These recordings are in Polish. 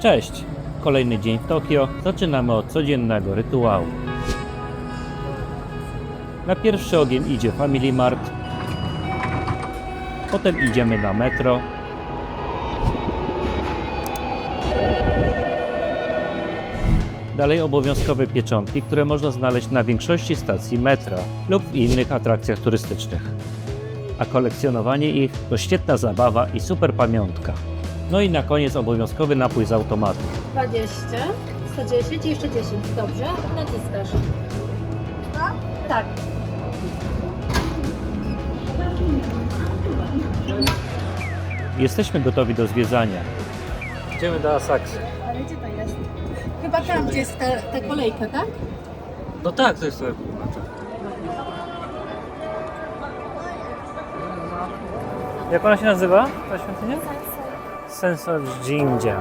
Cześć! Kolejny dzień w Tokio. Zaczynamy od codziennego rytuału. Na pierwszy ogień idzie Family Mart. Potem idziemy na metro. Dalej obowiązkowe pieczątki, które można znaleźć na większości stacji metra lub w innych atrakcjach turystycznych. A kolekcjonowanie ich to świetna zabawa i super pamiątka. No i na koniec obowiązkowy napój z automatu. 20, 110 i jeszcze 10. Dobrze? Naciskasz. Tak. Jesteśmy gotowi do zwiedzania. Idziemy do Asaksy. Ale gdzie to jest? Chyba tam, gdzie jest ta, ta kolejka, tak? No tak, to jest to. Jak ona się nazywa, ta świątynia? Sensoji-jinja.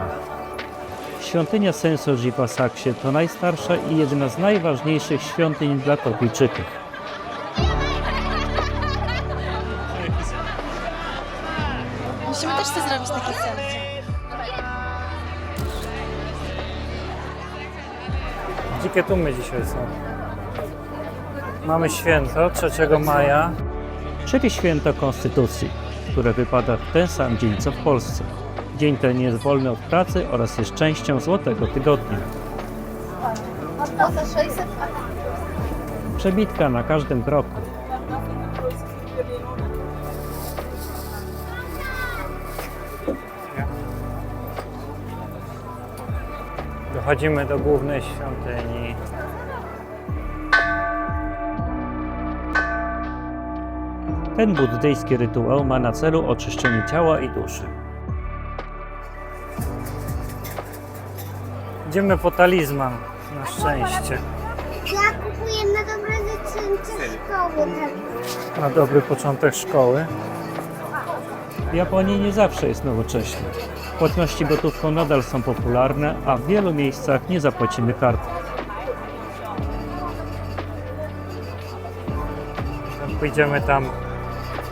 Świątynia Sensoji w Asaksie to najstarsza i jedna z najważniejszych świątyń dla Tokijczyków. Musimy też sobie zrobić takie selfie. Dzikie tłumy dzisiaj są. Mamy święto 3 maja. Czyli święto Konstytucji, które wypada w ten sam dzień co w Polsce. Dzień ten jest wolny od pracy oraz jest częścią Złotego Tygodnia. To za 600, Przebitka na każdym kroku. Dochodzimy do głównej świątyni. Ten buddyjski rytuał ma na celu oczyszczenie ciała i duszy. Idziemy po talizman, na szczęście. Ja kupuję na dobre dziecięce szkoły. Tak. na dobry początek szkoły. W Japonii nie zawsze jest nowocześnie. Płatności gotówką nadal są popularne, a w wielu miejscach nie zapłacimy kartą. Pójdziemy tam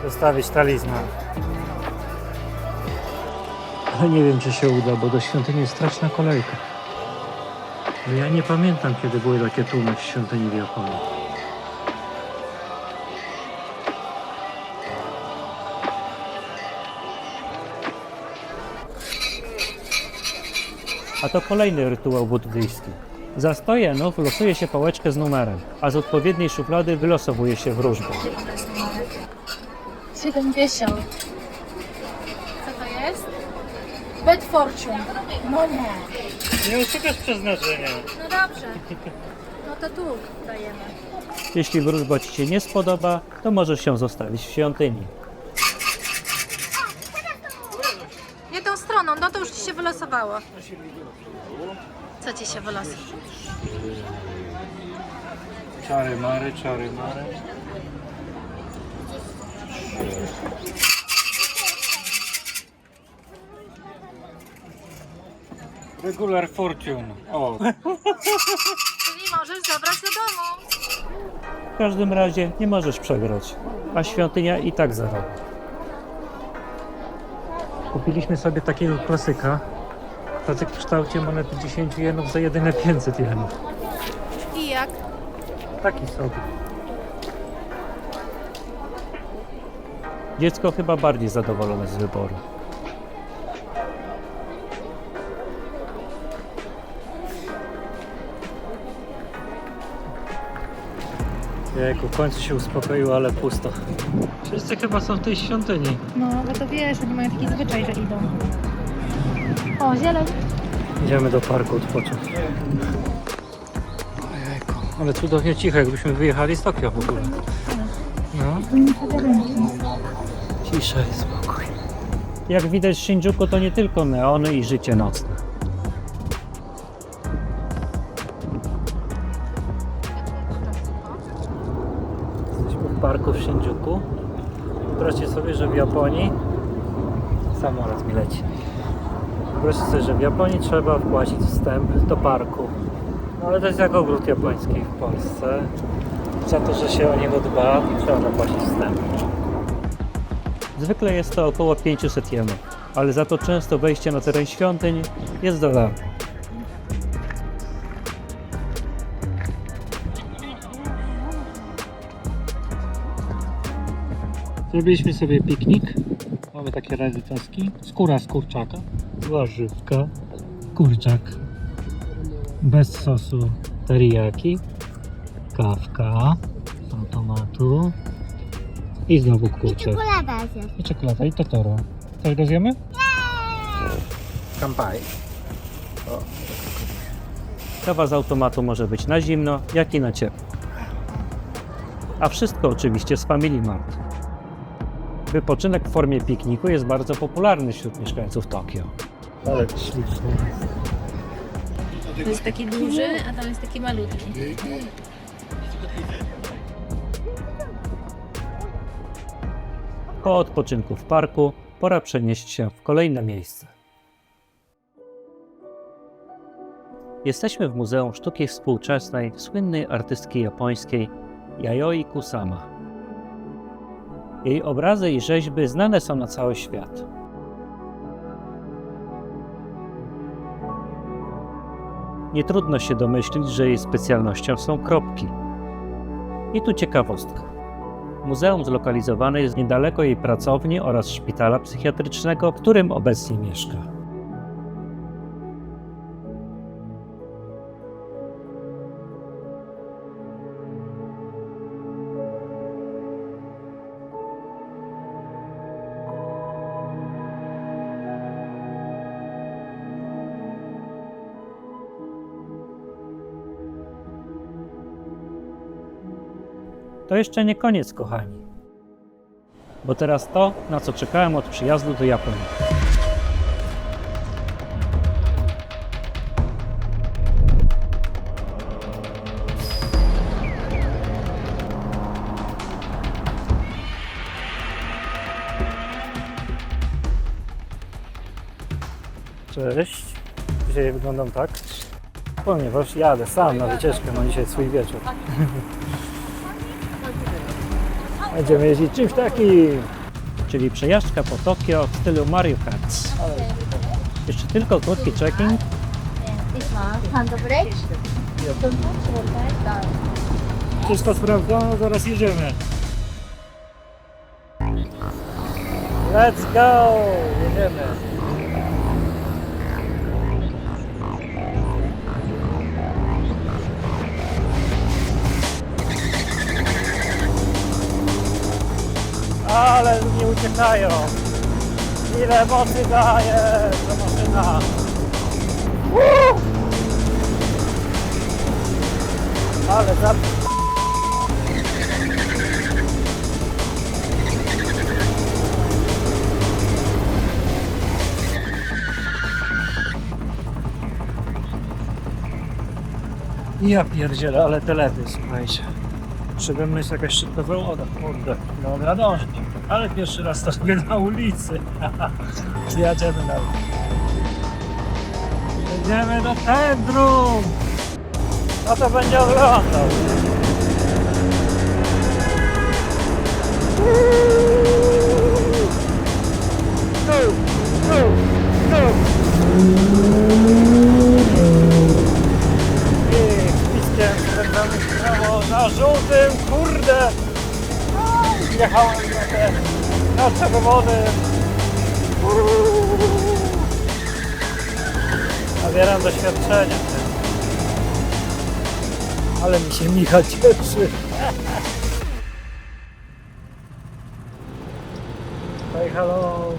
zostawić talizman. Ale nie wiem, czy się uda, bo do świątyni jest straszna kolejka. No Ja nie pamiętam, kiedy były takie tłumy w świątyni w Japonii. A to kolejny rytuał buddyjski. Za 100 jenów losuje się pałeczkę z numerem, a z odpowiedniej szuflady wylosowuje się wróżbę. 70. Co to jest? Bad Fortune. No nie. Nie uszukasz przeznaczenia. No dobrze. No to tu dajemy. Jeśli wróżba Ci się nie spodoba, to możesz się zostawić w świątyni. Nie tą stroną, no to już ci się wylosowało. Co ci się wylosowało? Czary mary, czary mary. Regular fortune. O. Czyli możesz zabrać do domu. W każdym razie nie możesz przegrać, a świątynia i tak zarobi. Kupiliśmy sobie takiego klasyka. Klasyk w kształcie monety 10 jenów za jedyne 500 jenów. I jak? Taki sobie. Dziecko chyba bardziej zadowolone z wyboru. Jejku, w końcu się uspokoiło, ale pusto. Wszyscy chyba są w tej świątyni. No, bo to wiesz, oni mają taki zwyczaj, że idą. O, zieleń. Idziemy do parku odpocząć. Ojejku, ale cudownie cicho, jakbyśmy wyjechali z Tokio w ogóle. No. Cisza i spokój. Jak widać w Shinjuku to nie tylko neony i życie nocne. Parku w Shinjuku. Wyobraźcie sobie, że w Japonii samolot mi leci. Wyobraźcie sobie, że w Japonii trzeba wpłacić wstęp do parku. No ale to jest jak ogród japoński w Polsce. Za to, że się o niego dba, trzeba zapłacić wstęp. Zwykle jest to około 500 jenów. ale za to często wejście na teren świątyń jest za Zrobiliśmy sobie piknik. Mamy takie radytaski. Skóra z kurczaka. Warzywka. Kurczak. Bez sosu teriyaki. Kawka. Z automatu. I znowu kurczak. Czekolada jest. I czekolada i totoro. Coś dozjemy? Kampai. Kawa z automatu może być na zimno, jak i na ciepło. A wszystko oczywiście z Family Mart. Wypoczynek w formie pikniku jest bardzo popularny wśród mieszkańców Tokio. Ale śliczny. To jest taki duży, a tam jest taki malutki. Po odpoczynku w parku pora przenieść się w kolejne miejsce. Jesteśmy w Muzeum Sztuki Współczesnej słynnej artystki japońskiej Yayoi Kusama. Jej obrazy i rzeźby znane są na cały świat. Nie trudno się domyślić, że jej specjalnością są kropki. I tu ciekawostka. Muzeum zlokalizowane jest niedaleko jej pracowni oraz szpitala psychiatrycznego, w którym obecnie mieszka. To jeszcze nie koniec, kochani. Bo teraz to, na co czekałem od przyjazdu do Japonii. Cześć. Dzisiaj wyglądam tak, ponieważ jadę sam na wycieczkę, mam dzisiaj swój wieczór. Będziemy jeździć czymś takim. Czyli przejażdżka po Tokio w stylu Mario Kart. Jeszcze tylko krótki checking. Pan dobry? Wszystko sprawdzono, zaraz jedziemy. Let's go! Jedziemy. Ale nie uciekają. Ile mocy daje ta maszyna. Ale za... Ja pierdzielę, ale telety, słuchajcie. Żebym myśl jakaś szybko wyłoda, kurde, no nadążyć. Ale pierwszy raz to sobie na ulicy. Zjadziemy na Jedziemy do centrum! No to będzie oglądał. Na czerwonym. Nabieram doświadczenia. Ale mi się Micha cieszy. Hej, halo.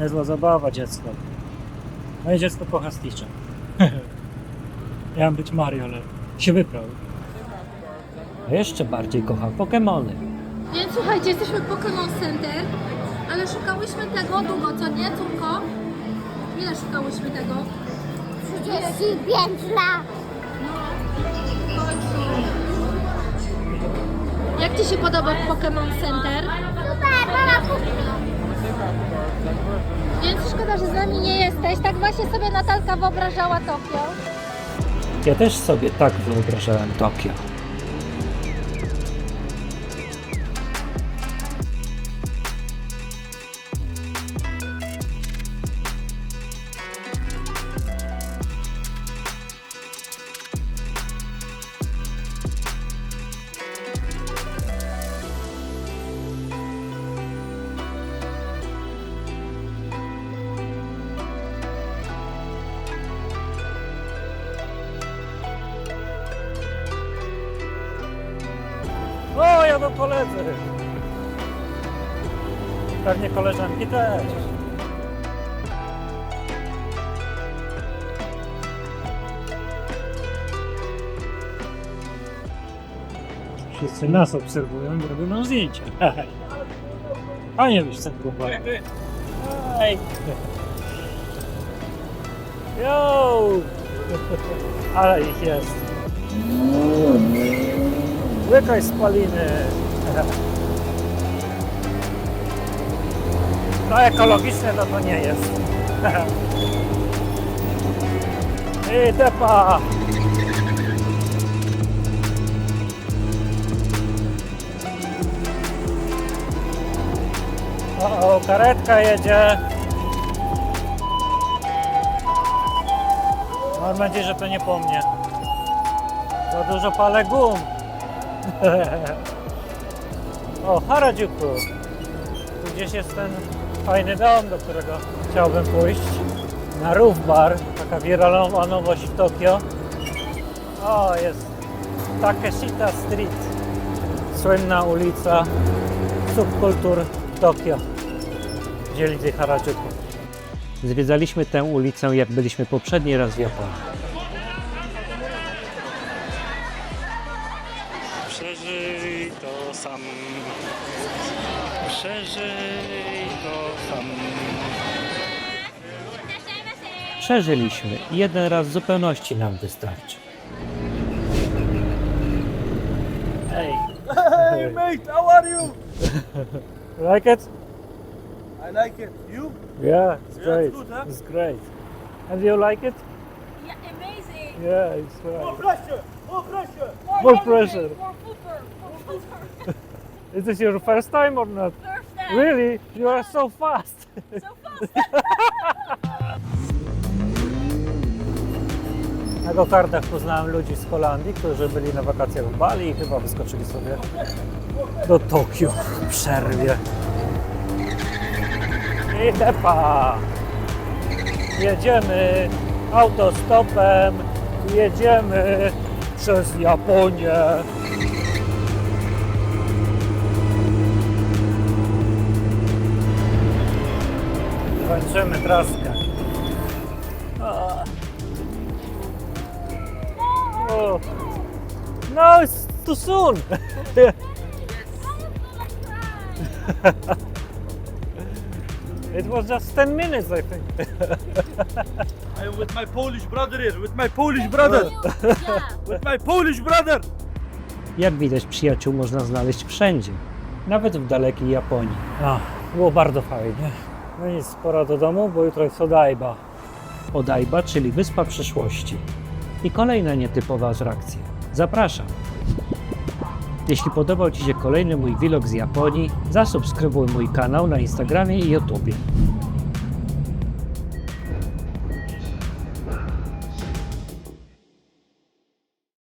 Niezła zabawa dziecko. No i dziecko kocha Stitcha. Miałem być Mario, ale się wyprał. A jeszcze bardziej kocha Pokemony. Więc słuchajcie, jesteśmy w Pokémon Center, ale szukałyśmy tego długo, co nie, córko? Ile szukałyśmy tego? 35 lat. Jak Ci się podoba Pokémon Center? Super, mama kupi. Więc szkoda, że z nami nie jesteś. Tak właśnie sobie Natalka wyobrażała Tokio. Ja też sobie tak wyobrażałem Tokio. Koledzy. Pewnie koleżanki też. Wszyscy nas obserwują i robią nam zdjęcia. Panie wiesz, ten kubek. Hej! Yo! Ale ich jest. Łykaj spaliny. To ekologiczne to to nie jest. I tepa! O, o, karetka jedzie. Mam nadzieję, że to nie po mnie. Za dużo palę gum. O, Harajuku. Tu gdzieś jest ten fajny dom, do którego chciałbym pójść. Na Roof Bar, taka wiralowa nowość w Tokio. O, jest Takeshita Street. Słynna ulica subkultur Tokio, dzielnicy Harajuku. Zwiedzaliśmy tę ulicę, jak byliśmy poprzedni raz w Japonii. Sam. Przeżyj to sam. Przeżyliśmy. Jeden raz w zupełności nam wystarczy. Hey, Hey mate, how are you? like it? I like it. You? Yeah, it's Yeah, great. it's good, huh? It's great. And you like it? Yeah, amazing. Yeah, it's More right. pressure! More pressure! More pressure. More. Is this your first time or not? First time. Really? You are so fast. So fast. Na gokardach poznałem ludzi z Holandii, którzy byli na wakacjach w Bali i chyba wyskoczyli sobie do Tokio w przerwie. I depa! Jedziemy autostopem, jedziemy przez Japonię. Kończymy traskę. No, it's too soon. it was just 10 minutes, I think. I'm with my Polish brother here, with my Polish brother! With my Polish brother! Jak widać, przyjaciół można znaleźć wszędzie, nawet w dalekiej Japonii. Ach, było bardzo fajnie. No nic, pora do domu, bo jutro jest Odaiba. Odaiba, czyli Wyspa Przyszłości. I kolejna nietypowa atrakcja. Zapraszam. Jeśli podobał Ci się kolejny mój vlog z Japonii, zasubskrybuj mój kanał na Instagramie i YouTubie.